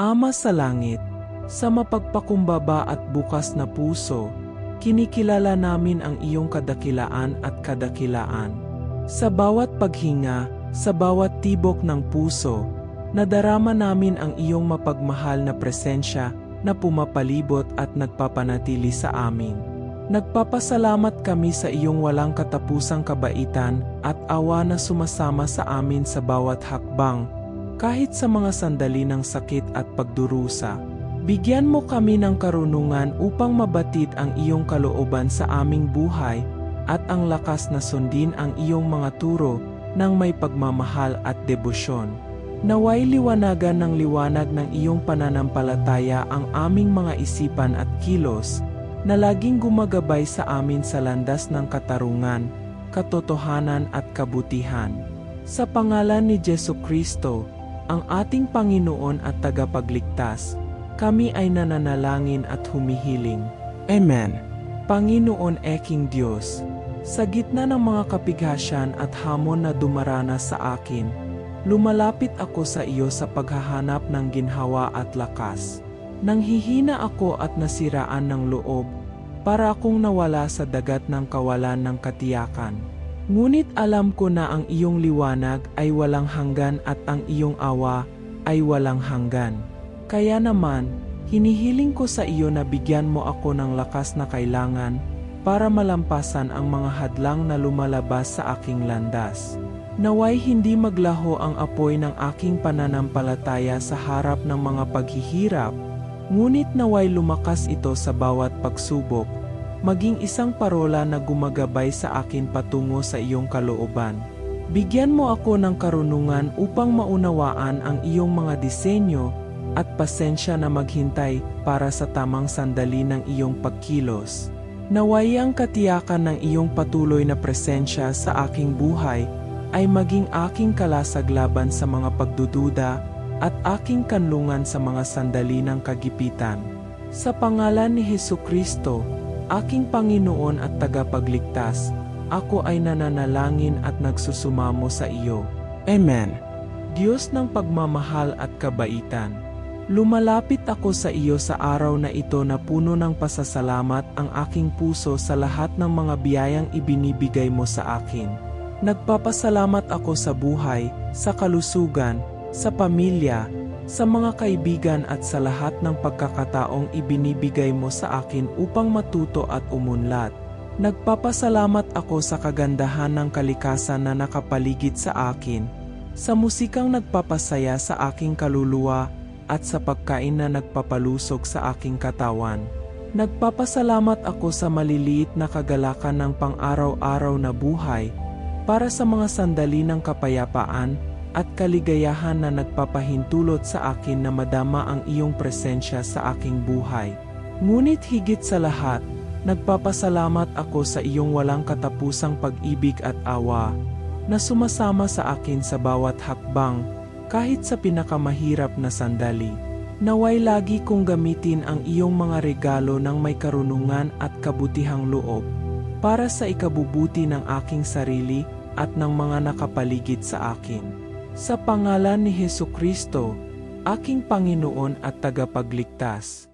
Ama sa langit, sa mapagpakumbaba at bukas na puso, kinikilala namin ang iyong kadakilaan at kadakilaan. Sa bawat paghinga, sa bawat tibok ng puso, nadarama namin ang iyong mapagmahal na presensya na pumapalibot at nagpapanatili sa amin. Nagpapasalamat kami sa iyong walang katapusang kabaitan at awa na sumasama sa amin sa bawat hakbang, kahit sa mga sandali ng sakit at pagdurusa. Bigyan mo kami ng karunungan upang mabatid ang iyong kalooban sa aming buhay at ang lakas na sundin ang iyong mga turo ng may pagmamahal at debosyon. Naway liwanagan ng liwanag ng iyong pananampalataya ang aming mga isipan at kilos na laging gumagabay sa amin sa landas ng katarungan, katotohanan at kabutihan. Sa pangalan ni Jesu Kristo, ang ating Panginoon at tagapagligtas, kami ay nananalangin at humihiling. Amen. Panginoon eking Diyos, sa gitna ng mga kapighasyan at hamon na dumaranas sa akin, lumalapit ako sa iyo sa paghahanap ng ginhawa at lakas. Nang hihina ako at nasiraan ng loob, para akong nawala sa dagat ng kawalan ng katiyakan. Ngunit alam ko na ang iyong liwanag ay walang hanggan at ang iyong awa ay walang hanggan. Kaya naman, hinihiling ko sa iyo na bigyan mo ako ng lakas na kailangan para malampasan ang mga hadlang na lumalabas sa aking landas. Naway hindi maglaho ang apoy ng aking pananampalataya sa harap ng mga paghihirap, ngunit naway lumakas ito sa bawat pagsubok, maging isang parola na gumagabay sa akin patungo sa iyong kalooban. Bigyan mo ako ng karunungan upang maunawaan ang iyong mga disenyo at pasensya na maghintay para sa tamang sandali ng iyong pagkilos. Naway ang katiyakan ng iyong patuloy na presensya sa aking buhay ay maging aking kalasag laban sa mga pagdududa at aking kanlungan sa mga sandali ng kagipitan. Sa pangalan ni Hesu Kristo, aking Panginoon at tagapagligtas, ako ay nananalangin at nagsusumamo sa iyo. Amen. Diyos ng pagmamahal at kabaitan, lumalapit ako sa iyo sa araw na ito na puno ng pasasalamat ang aking puso sa lahat ng mga biyayang ibinibigay mo sa akin. Nagpapasalamat ako sa buhay, sa kalusugan, sa pamilya, sa mga kaibigan at sa lahat ng pagkakataong ibinibigay mo sa akin upang matuto at umunlad. Nagpapasalamat ako sa kagandahan ng kalikasan na nakapaligid sa akin, sa musikang nagpapasaya sa aking kaluluwa at sa pagkain na nagpapalusog sa aking katawan. Nagpapasalamat ako sa maliliit na kagalakan ng pang-araw-araw na buhay para sa mga sandali ng kapayapaan at kaligayahan na nagpapahintulot sa akin na madama ang iyong presensya sa aking buhay. Ngunit higit sa lahat, nagpapasalamat ako sa iyong walang katapusang pag-ibig at awa na sumasama sa akin sa bawat hakbang kahit sa pinakamahirap na sandali. Naway lagi kong gamitin ang iyong mga regalo ng may karunungan at kabutihang loob para sa ikabubuti ng aking sarili at ng mga nakapaligid sa akin. Sa pangalan ni Hesu Kristo, aking Panginoon at tagapagligtas.